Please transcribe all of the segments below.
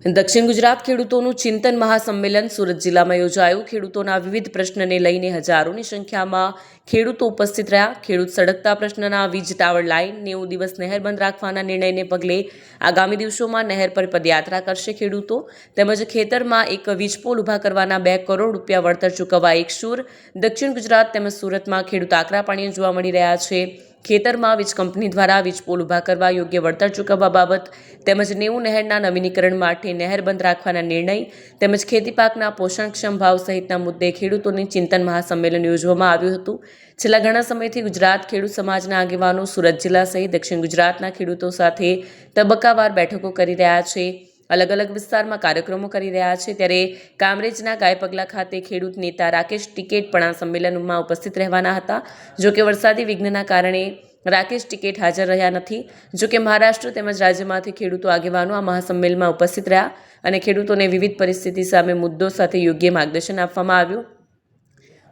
દક્ષિણ ગુજરાત ખેડૂતોનું ચિંતન મહાસંમેલન સુરત જિલ્લામાં યોજાયું. ખેડૂતોના વિવિધ પ્રશ્નને લઈને હજારોની સંખ્યામાં ખેડૂતો ઉપસ્થિત રહ્યા. ખેડૂત સડકતા પ્રશ્નના વીજ ટાવર લાઇન નેવું દિવસ નહેર બંધ રાખવાના નિર્ણયને પગલે આગામી દિવસોમાં નહેર પર પદયાત્રા કરશે ખેડૂતો. તેમજ ખેતરમાં એક વીજપોલ ઊભા કરવાના બે કરોડ રૂપિયા વળતર ચૂકવવા એક સૂર દક્ષિણ ગુજરાત તેમજ સુરતમાં ખેડૂત આકરા પાણીએ જોવા મળી રહ્યા છે. ખેતરમાં વીજ કંપની દ્વારા વીજ પોલ ઊભા કરવા યોગ્ય વળતર ચૂકવવા બાબત તેમજ નેવું નહેરના નવીનીકરણ માટે નહેર બંધ રાખવાના નિર્ણય તેમજ ખેતી પાકના પોષણક્ષમ ભાવ સહિતના મુદ્દે ખેડૂતોની ચિંતન મહાસંમેલન યોજવામાં આવ્યું હતું. છેલ્લા ઘણા સમયથી ગુજરાત ખેડૂત સમાજના આગેવાનો સુરત જિલ્લા સહિત દક્ષિણ ગુજરાતના ખેડૂતો સાથે તબક્કાવાર બેઠકો કરી રહ્યા છે. અલગ અલગ વિસ્તારમાં કાર્યક્રમો કરી રહ્યા છે. ત્યારે કામરેજના ગાયપગલા ખાતે ખેડૂત નેતા રાકેશ ટિકેટ પણ આ સંમેલનમાં ઉપસ્થિત રહેવાના હતા. જો કે વરસાદી વિઘ્નના કારણે રાકેશ ટિકેટ હાજર રહ્યા નથી. જો કે મહારાષ્ટ્ર તેમજ રાજ્યમાંથી ખેડૂતો આગેવાનો આ મહાસંમેલનમાં ઉપસ્થિત રહ્યા અને ખેડૂતોને વિવિધ પરિસ્થિતિ સામે મુદ્દો સાથે યોગ્ય માર્ગદર્શન આપવામાં આવ્યું.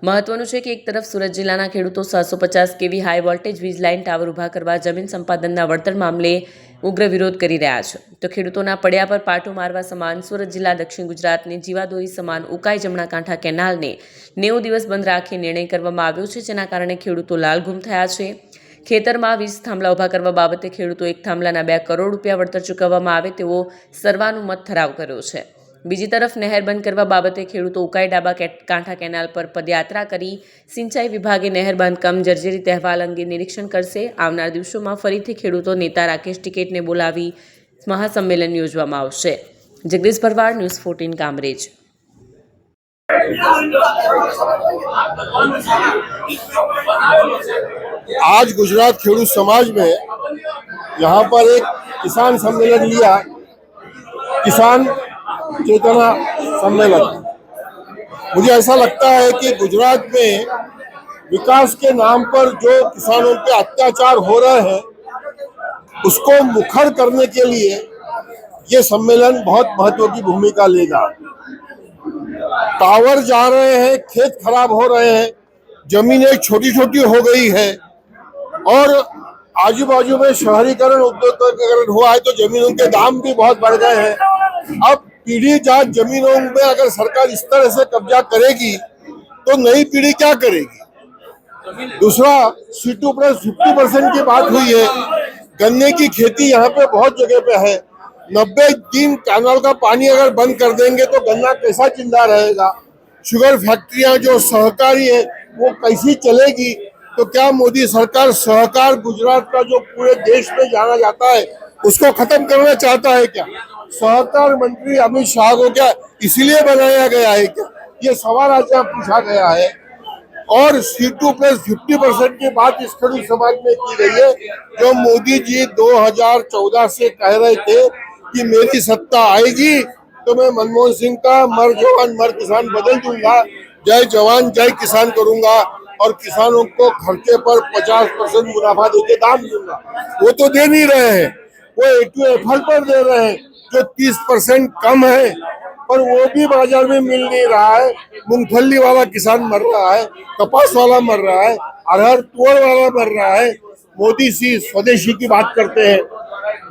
મહત્વનું છે કે એક તરફ સુરત જિલ્લાના ખેડૂતો સાતસો પચાસ કેવી હાઈ વોલ્ટેજ વીજ લાઇન ટાવર ઊભા કરવા જમીન સંપાદનના વળતર મામલે ઉગ્ર વિરોધ કરી રહ્યા છે. તો ખેડૂતોના પડ્યા પર પાટો મારવા સમાન સુરત જિલ્લા, દક્ષિણ ગુજરાતની જીવાદોરી સમાન ઉકાઈ જમણા કાંઠા કેનાલને નેવું દિવસ બંધ રાખી નિર્ણય કરવામાં આવ્યો છે, જેના કારણે ખેડૂતો લાલઘુમ થયા છે. ખેતરમાં વીજ થાંભલા ઊભા કરવા બાબતે ખેડૂતો એક થાંભલાના બે કરોડ રૂપિયા વળતર ચૂકવવામાં આવે તેવો સર્વાનુમત ઠરાવ કર્યો છે. બીજી તરફ નહેર બંધ કરવા બાબતે ખેડૂતો ઉકાઈ ડાબા કે- કાંઠા કેનાલ પર પદયાત્રા કરી સિંચાઈ વિભાગે નહેર બાંધકામ જર્જરિત અહેવાલ અંગે નિરીક્ષણ કરશે આવનાર દિવસોમાં ફરીથી ખેડૂતો નેતા રાકેશ ટિકેટને બોલાવી મહાસંમેલન યોજવામાં આવશે જગદીશ ભરવાડ ન્યૂઝ ફોર્ટીન કામરેજ आज गुजरात खेडूत समाज में यहाँ पर एक किसान सम्मेलन लिया किसान चेतना सम्मेलन मुझे ऐसा लगता है कि गुजरात में विकास के नाम पर जो किसानों पे अत्याचार हो रहे हैं, उसको मुखर करने के लिए ये सम्मेलन बहुत महत्व की भूमिका लेगा। टावर जा रहे हैं, खेत खराब हो रहे हैं, जमीनें छोटी छोटी हो गई है और आजू बाजू में शहरीकरण, उद्योगीकरण हुआ है तो जमीनों के दाम भी बहुत बढ़ गए हैं। अब पीढ़ी जात जमीनों में अगर सरकार इस तरह से कब्जा करेगी तो नई पीढ़ी क्या करेगी? दूसरा C two plus fifty percent की बात हुई है, गन्ने की खेती यहाँ पे बहुत जगह पे है। नब्बे दिन कैनाल का पानी अगर बंद कर देंगे तो गन्ना कैसा ज़िंदा रहेगा? शुगर फैक्ट्रियाँ जो सहकारी है, वो कैसी चलेगी? तो क्या मोदी सरकार सहकार गुजरात का जो पूरे देश में जाना जाता है, उसको खत्म करना चाहता है क्या? सहकार मंत्री अमित शाह को क्या इसलिए बनाया गया है क्या? ये सवाल आज यहाँ पूछा गया है। और C two plus fifty percent की बात इस खड़ूत समाज में की गई है, जो मोदी जी 2014 से कह रहे थे कि मेरी सत्ता आएगी तो मैं मनमोहन सिंह का मर जवान, मर किसान बदल दूँगा। जय जवान, जय किसान करूँगा और किसानों को खर्चे पर 50 परसेंट मुनाफा देके दाम दूँगा। वो तो दे नहीं रहे हैं, वो ए टू एफल पर दे रहे हैं। जो 30 परसेंट कम है, पर वो भी बाज़ार में मिल नहीं रहा है। मूंगफली वाला किसान मर रहा है, कपास वाला मर रहा है, अरहर तुअर वाला मर रहा है। मोदी सी स्वदेशी की बात करते हैं।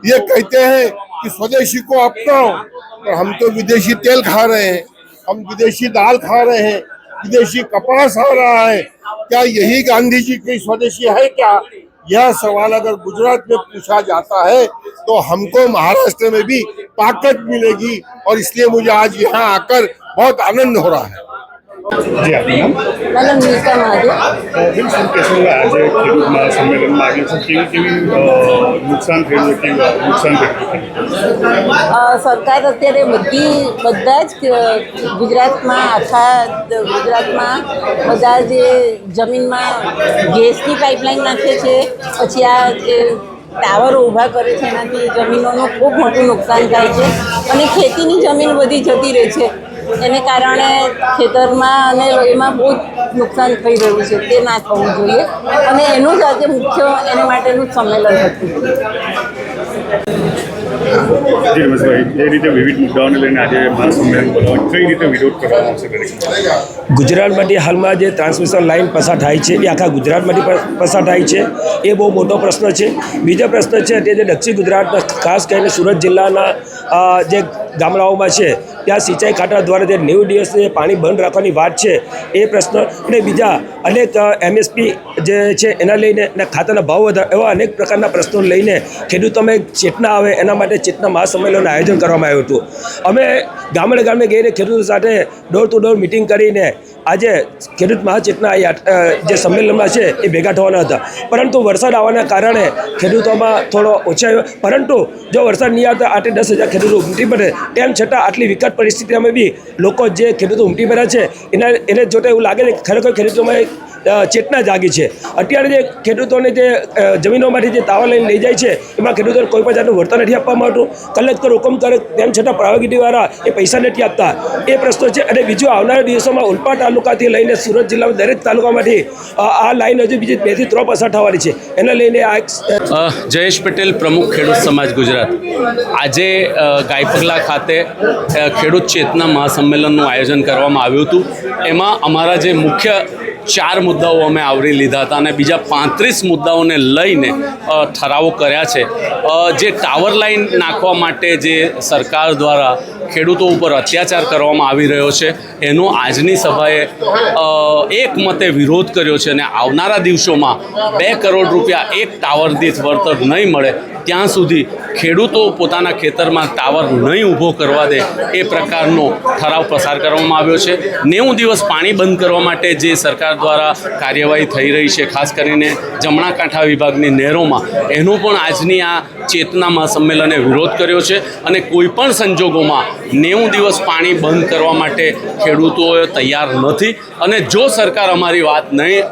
ये कहते हैं कि स्वदेशी को अपनाओ और हम तो विदेशी तेल खा रहे हैं, हम विदेशी दाल खा रहे हैं, विदेशी कपास आ रहा है। क्या यही गांधी जी की स्वदेशी है क्या? यह सवाल अगर गुजरात में पूछा जाता है तो हमको महाराष्ट्र में भी ताकत मिलेगी और इसलिए मुझे आज यहाँ आकर बहुत आनंद हो रहा है જી આપનું નામ? મારું મહાદેવ. શું કહેશો આજે ખેડૂતના સંમેલનમાં આવ્યું છે? કેવી કેવી નુકસાન થયું કેવું નુકસાન થયું સરકાર અત્યારે બધી બધા જ ગુજરાતમાં આખા ગુજરાતમાં બધા જે જમીનમાં ગેસની પાઇપલાઇન નાખે છે પછી આ જે ટાવરો ઊભા કરે છે એનાથી જમીનોનું ખૂબ મોટું નુકસાન થાય છે અને ખેતીની જમીન બધી જતી રહે છે. એને કારણે ખેતરમાં અને એમાં બહુ જ નુકસાન થઈ રહ્યું છે તે ના થવું જોઈએ. અને એનું જ આજે મુખ્ય એના માટેનું સંમેલન હતું. જી રમેશભાઈ એ રીતે વિવિધ મુદ્દાઓને લઈને આજે મહાસંમેલન બોલાવવા કઈ રીતે વિરોધ કરવામાં આવશે દરેક ગુજરાતમાંથી હાલમાં જે ટ્રાન્સમિશન લાઇન પસાર થાય છે એ આખા ગુજરાતમાંથી પસાર થાય છે. એ બહુ મોટો પ્રશ્ન છે. બીજો પ્રશ્ન છે તે જે દક્ષિણ ગુજરાતમાં ખાસ કરીને સુરત જિલ્લાના જે ગામડાઓમાં છે ત્યાં સિંચાઈ ખાતા દ્વારા જે નેવું દિવસ પાણી બંધ રાખવાની વાત છે એ પ્રશ્ન અને બીજા અનેક એમએસપી જે છે, એના લઈને અને ખાતાના ભાવ વધારે એવા અનેક પ્રકારના પ્રશ્નો લઈને ખેડૂતોમાં એક ચેતના આવે, એના માટે ચેતના મહાસંમેલનનું આયોજન કરવામાં આવ્યું હતું. અમે ગામડે ગામડે ગઈને ખેડૂતો સાથે ડોર ટુ ડોર મિટિંગ કરીને આજે ખેડૂત મહાચેતના જે સંમેલનમાં છે, એ ભેગા થવાના હતા. પરંતુ વરસાદ આવવાના કારણે ખેડૂતોમાં થોડો ઓછા પરંતુ જો વરસાદ નહીં આવતા આઠે દસ હજાર ખેડૂતો ઉમટી પડે, તેમ છતાં આટલી વિકટ પરિસ્થિતિમાં બી લોકો જે ખેડૂતો ઉમટી પડ્યા છે, એના, એને જોતા એવું લાગે છે ખરેખર ખેડૂતોમાં ચેતના જાગી છે. અત્યારે જે ખેડૂતોને જે જમીનોમાંથી જે તાવા લઈને લઈ જાય છે, એમાં ખેડૂતોને કોઈ પણ જાતનું વળતર નથી આપવામાં આવતું. કલેક્ટર હુકમ કરે તેમ છતાં પ્રાયોગિકવાળા એ પૈસા નથી આપતા. એ પ્રશ્નો છે અને બીજું આવનારા દિવસોમાં ઉલપા તાલુકાથી લઈને સુરત જિલ્લામાં દરેક તાલુકામાંથી આ લાઈન હજુ બીજી બેથી ત્રણ પસાર થવાની છે. એને લઈને આ એક જયેશ પટેલ પ્રમુખ ખેડૂત સમાજ ગુજરાત. આજે ગાયપગલા ખાતે ખેડૂત ચેતના મહાસંમેલનનું આયોજન કરવામાં આવ્યું હતું. એમાં અમારા જે મુખ્ય ચાર મુદ્દાઓ અમે આવરી લીધા હતા અને બીજા પાંત્રીસ મુદ્દાઓને લઈને ઠરાવો કર્યા છે. જે ટાવર લાઈન નાખવા માટે જે સરકાર દ્વારા ખેડૂતો ઉપર અત્યાચાર કરવામાં આવી રહ્યો છે, એનો આજની સભાએ એક મતે વિરોધ કર્યો છે અને આવનારા દિવસોમાં બે કરોડ રૂપિયા એક ટાવર દીઠ વળતર નહીં મળે ત્યાં સુધી ખેડૂતો પોતાના ખેતરમાં ટાવર નહીં ઊભો કરવા દે એ પ્રકારનો ઠરાવ પસાર કરવામાં આવ્યો છે. નેવું દિવસ પાણી બંધ કરવા માટે જે સરકાર દ્વારા કાર્યવાહી થઈ રહી છે, ખાસ કરીને જમણા કાંઠા વિભાગની નહેરોમાં, એનો પણ આજની આ ચેતના મહાસંમેલને વિરોધ કર્યો છે અને કોઈ પણ સંજોગોમાં નેવું દિવસ પાણી બંધ કરવા માટે ખેડૂતોએ તૈયાર નથી. અને જો સરકાર અમારી વાત નહીં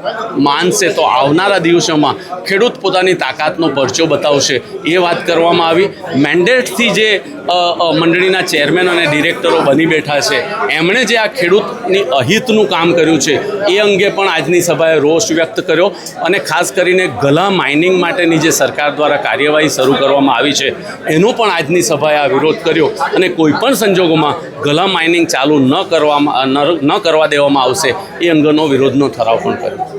માનશે તો આવનારા દિવસોમાં ખેડૂત પોતાની તાકાતનો પરચો બતાવશે. એ વાત કરવામાં આવી. મેન્ડેટથી જે મંડળીના ચેરમેન અને ડિરેક્ટરો બની બેઠા છે, એમણે જે આ ખેડૂતની અહિતનું કામ કર્યું છે, એ અંગે પણ આજની સભાએ રોષ વ્યક્ત કર્યો. અને ખાસ કરીને ગલા માઇનિંગ માટેની જે સરકાર દ્વારા કાર્યવાહી શરૂ કરવામાં આવી છે. એનો પણ આજની સભાએ આ વિરોધ કર્યો અને કોઈ પણ સંજોગોમાં ગલા માઇનિંગ ચાલુ ન કરવામાં ન કરવા દેવામાં આવશે એ અંગેનો વિરોધનો ઠરાવ પણ કર્યો.